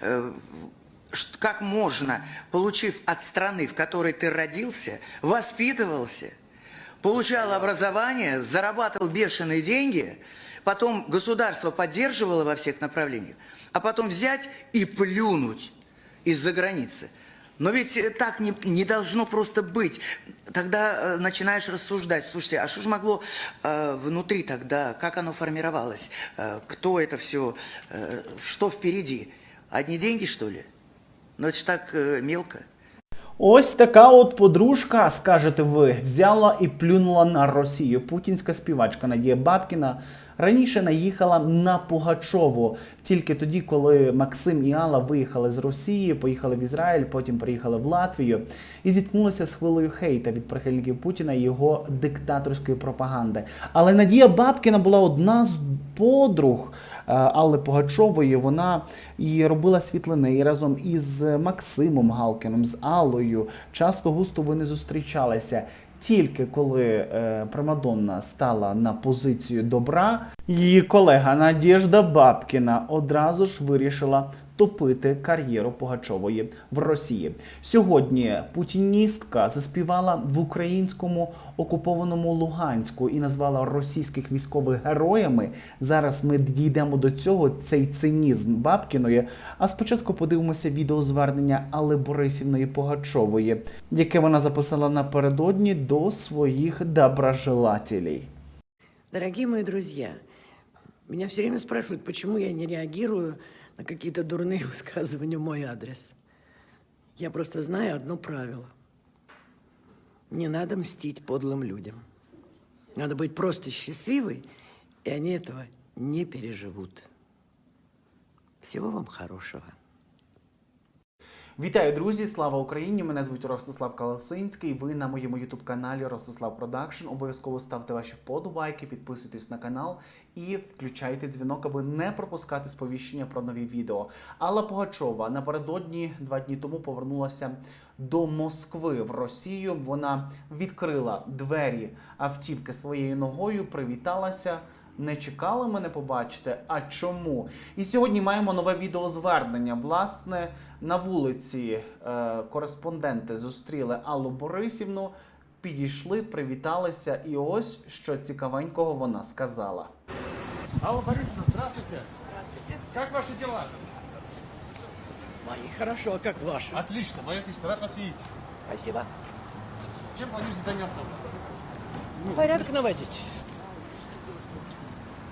э, как можно, получив от страны, в которой ты родился, воспитывался, получал образование, зарабатывал бешеные деньги, потом государство поддерживало во всех направлениях, а потом взять и плюнуть из-за границы. Но ведь э, так не, не должно просто быть. Тогда э, начинаешь рассуждать, слушайте, а что же могло э, внутри тогда, как оно формировалось, Э, кто это все, что впереди? Одни деньги, что ли? Ну это ж так э, мелко. Ось така от подружка, скажете ви, взяла і плюнула на Росію. Путінська співачка Надія Бабкіна раніше наїхала на Пугачову тільки тоді, коли Максим і Алла виїхали з Росії, поїхали в Ізраїль, потім приїхали в Латвію і зіткнулися з хвилею хейта від прихильників Путіна і його диктаторської пропаганди. Але Надія Бабкіна була одна з подруг. Е, Алли Пугачової вона і робила світлини і разом із Максимом Галкіном, з Аллою. Часто густо вони зустрічалися. Тільки коли е, Примадонна стала на позицію добра, її колега Надіжда Бабкіна одразу ж вирішила топити кар'єру Пугачової в Росії. Сьогодні путіністка заспівала в українському окупованому Луганську і назвала російських військових героями. Зараз ми дійдемо до цього цей цинізм Бабкіної. А спочатку подивимося відеозвернення Алли Борисівної Пугачової, яке вона записала напередодні до своїх доброжелателей. Дорогие мои друзья, меня все время спрашивают, почему я не реагирую на какие-то дурные высказывания в мой адрес. Я просто знаю одно правило. Не надо мстить подлым людям. Надо быть просто счастливой, и они этого не переживут. Всего вам хорошего. Вітаю, друзі! Слава Україні! Мене звуть Ростислав Каласинський. Ви на моєму ютуб каналі Ростислав Продакшн. Обов'язково ставте ваші вподобайки, підписуйтесь на канал і включайте дзвінок, аби не пропускати сповіщення про нові відео. Алла Пугачова напередодні два дні тому повернулася до Москви в Росію. Вона відкрила двері автівки своєю ногою, привіталася. Не чекали мене побачити. А чому? І сьогодні маємо нове відеозвернення. Власне, на вулиці е, кореспонденти зустріли Аллу Борисівну, підійшли, привіталися, і ось що цікавенького вона сказала. Алла Борисовна, здравствуйте. Здравствуйте. Как ваши дела? Мои хорошо, а как ваши? Отлично, моя отлично, рад вас видеть. Спасибо. Чем планируете заняться? Порядок наводить.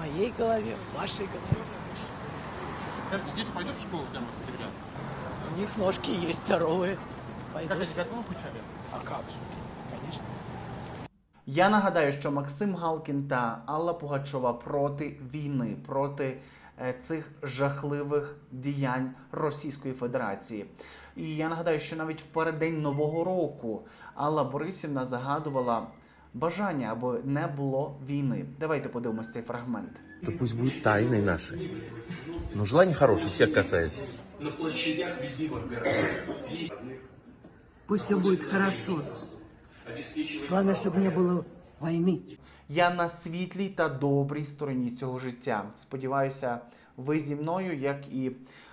В моей голове, в вашей голове. Скажите, дети пойдут в школу прямо с сентября? У них ножки есть здоровые. Как Пойдут. они готовы к учебе? А как же? Конечно. Я нагадаю, що Максим Галкін та Алла Пугачова проти війни, проти е, цих жахливих діянь Російської Федерації. І я нагадаю, що навіть в переддень Нового року Алла Борисівна загадувала бажання, аби не було війни. Давайте подивимося цей фрагмент. Это пусть будет тайной нашей. Но желание хорошее, всех касается. Пусть все будет хорошо. Главное, чтобы не было войны. Я на світлій та добрій стороні цього життя. Сподіваюся, ви зі мною, як і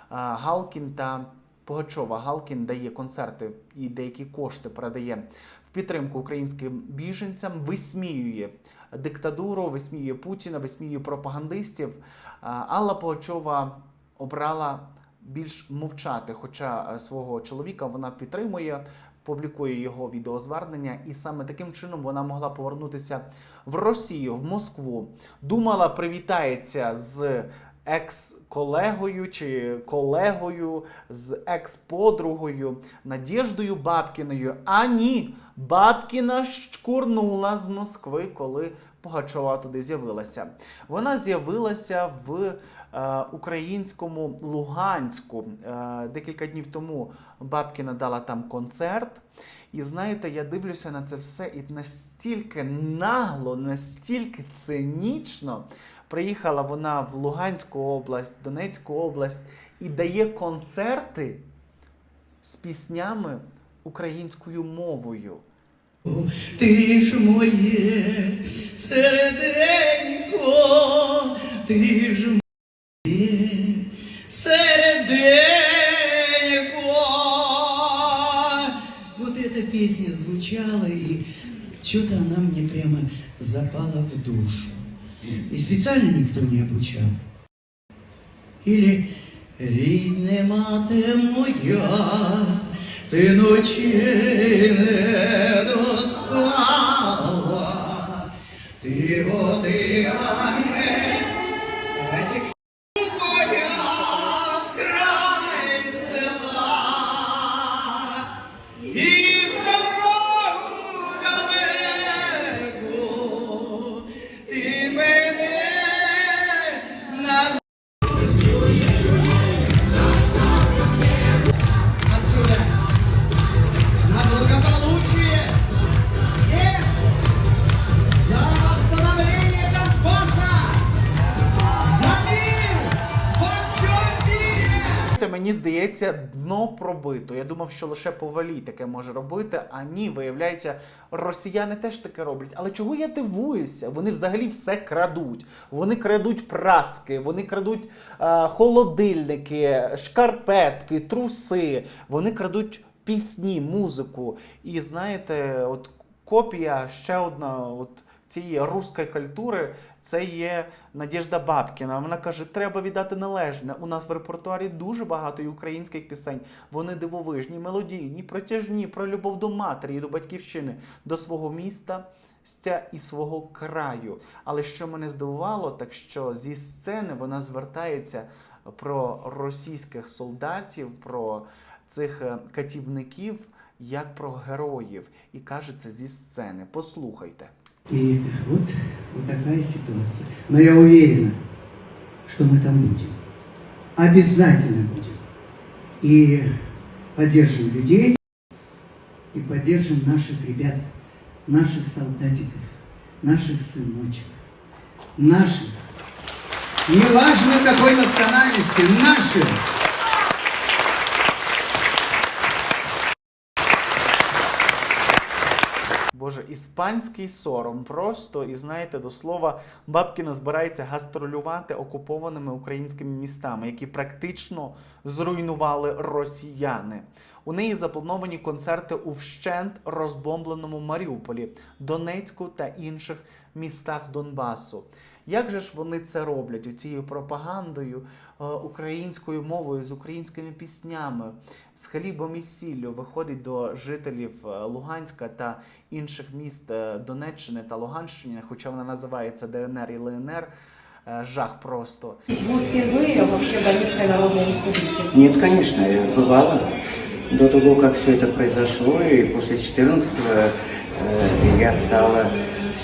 а, Галкін та Пугачова. Галкін дає концерти і деякі кошти передає в підтримку українським біженцям, висміює диктатуру, висміює Путіна, висміює пропагандистів. Алла Пугачова обрала більш мовчати, хоча е, свого чоловіка вона підтримує, публікує його відеозвернення, і саме таким чином вона могла повернутися в Росію, в Москву. Думала, привітається з екс-колегою чи колегою, з екс-подругою Надєждою Бабкіною. А ні, Бабкіна шкурнула з Москви, коли Пугачова туди з'явилася. Вона з'явилася в е, українському Луганську. Е, декілька днів тому Бабкіна дала там концерт. І знаєте, я дивлюся на це все і настільки нагло, настільки цинічно. Приїхала вона в Луганську область, Донецьку область і дає концерти з піснями українською мовою. Ти ж моє середенько, ти ж моє середенько. От эта пісня звучала, і что-то она мне прямо запала в душу. И специально никто не обучал. Или «Рідне мати моя, ти ночі не доспала, ти водила мене, Знаєте, Мені здається, дно пробито. Я думав, що лише повалі таке може робити. А ні, виявляється, росіяни теж таке роблять. Але чого я дивуюся? Вони взагалі все крадуть. Вони крадуть праски, вони крадуть е, холодильники, шкарпетки, труси. Вони крадуть пісні, музику. І знаєте, от копія ще одна. От цієї руської культури це є Надіжда Бабкіна. Вона каже: треба віддати належне. У нас в репертуарі дуже багато і українських пісень. Вони дивовижні, мелодійні, протяжні, про любов до матері до батьківщини, до свого міста. І свого краю. Але що мене здивувало, так що зі сцени вона звертається про російських солдатів, про цих е, катівників, як про героїв, і каже це зі сцени. Послухайте. И вот, вот такая ситуация. Но я уверена, что мы там будем. Обязательно будем. И поддержим людей, и поддержим наших ребят, наших солдатиков, наших сыночек, наших. Неважно какой национальности, наших. Боже, іспанський сором просто, і знаєте, до слова, Бабкіна збирається гастролювати окупованими українськими містами, які практично зруйнували росіяни. У неї заплановані концерти у вщент розбомбленому Маріуполі, Донецьку та інших містах Донбасу. Як же ж вони це роблять цією пропагандою, е, українською мовою, з українськими піснями, з хлібом і сіллю виходить до жителів е, Луганська та інших міст е, Донеччини та Луганщини, хоча вона називається ДНР і ЛНР. Е, Жах просто. Вы впервые вообще в Донецкой Народной Республике? Нет, конечно, я бывала до того, как все это произошло, и после 14 я стала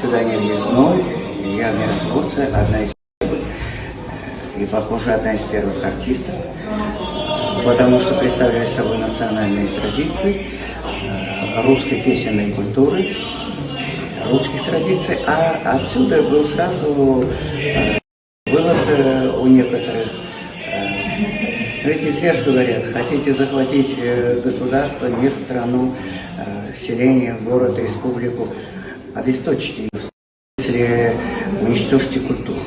сюда не въездной, Я миротворца, одна из э, и, похоже, одна из первых артистов, потому что представляю собой национальные традиции э, русской песенной культуры, русских традиций, а отсюда был сразу э, вывод у некоторых. Ведь не зря говорят, хотите захватить государство, мир, страну, селение, город, республику, обесточьте если культуру.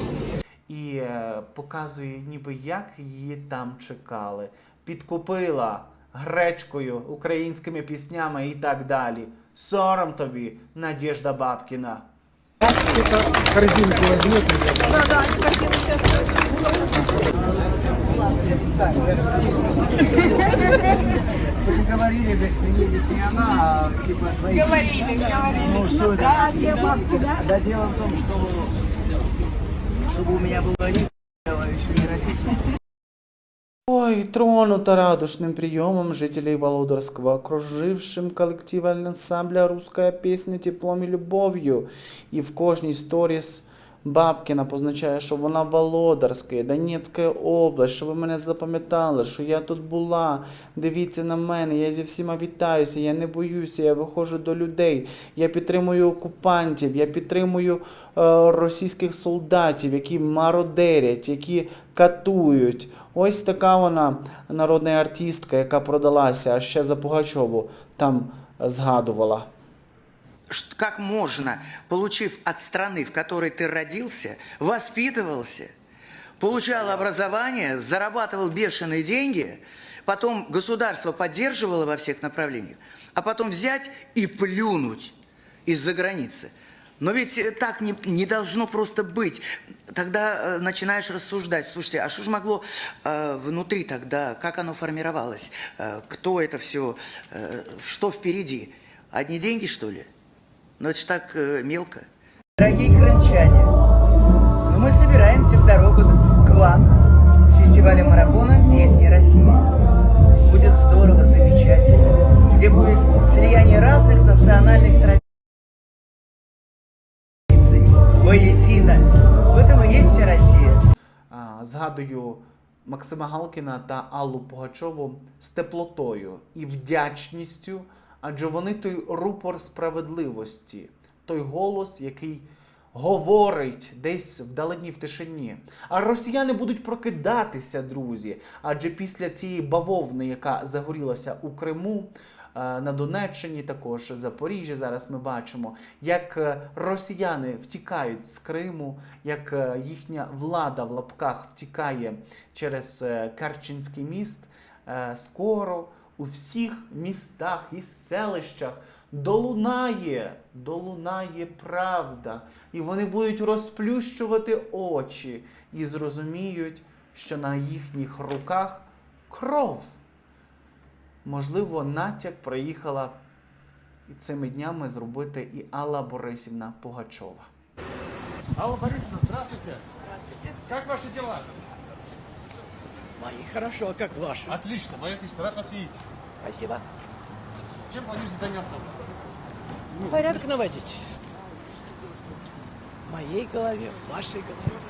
і е, показує, ніби як її там чекали. Підкупила гречкою, українськими піснями і так далі. Сором тобі, Надіжда Бабкіна. говорили, говорит, приедет не она, а типа твои. Говорили, говорили. Ну, что это? Да, да? Да дело в том, что чтобы у меня было не еще не родиться. Ой, тронута радушным приемом жителей Володарского, окружившим коллектив ансамбля «Русская песня теплом і любов'ю». І в кожній сторіс Бабкіна позначає, що вона Володарська, Донецька область, що ви мене запам'ятали, що я тут була. Дивіться на мене, я зі всіма вітаюся, я не боюся, я виходжу до людей, я підтримую окупантів, я підтримую е, російських солдатів, які мародерять, які катують. Ось така вона народна артистка, яка продалася, а ще за Пугачову там згадувала. Как можно, получив от страны, в которой ты родился, воспитывался, получал образование, зарабатывал бешеные деньги, потом государство поддерживало во всех направлениях, а потом взять и плюнуть из-за границы. Но ведь э, так не, не должно просто быть. Тогда э, начинаешь рассуждать, слушайте, а что же могло э, внутри тогда, как оно формировалось, Э, кто это все, что впереди? Одни деньги, что ли? Ну это ж так э, мелко. Дорогие крымчане, ну мы собираемся в дорогу к вам с фестиваля марафона «Песни России». Будет здорово, замечательно, где будет слияние разных национальных традиций воедино. В этом и есть вся Россия. А, Згадую Максима Галкіна та Аллу Пугачову з теплотою і вдячністю, адже вони той рупор справедливості, той голос, який говорить десь вдалині в тишині. А росіяни будуть прокидатися, друзі. Адже після цієї бавовни, яка загорілася у Криму, е, на Донеччині, також Запоріжжі. Зараз ми бачимо, як е, росіяни втікають з Криму, як е, їхня влада в лапках втікає через Керченський міст. Скоро у всіх містах і селищах долунає, долунає правда, і вони будуть розплющувати очі і зрозуміють, що на їхніх руках кров. Можливо, натяк приїхала і цими днями зробити і Алла Борисівна Пугачова. Алла Борисовна, здравствуйте. Здравствуйте. Как ваши дела? Мои хорошо, а как ваши? Отлично, моя отлично, рад вас видеть. Спасибо. Чем планируете заняться? Порядок наводить. В моей голове, в вашей голове.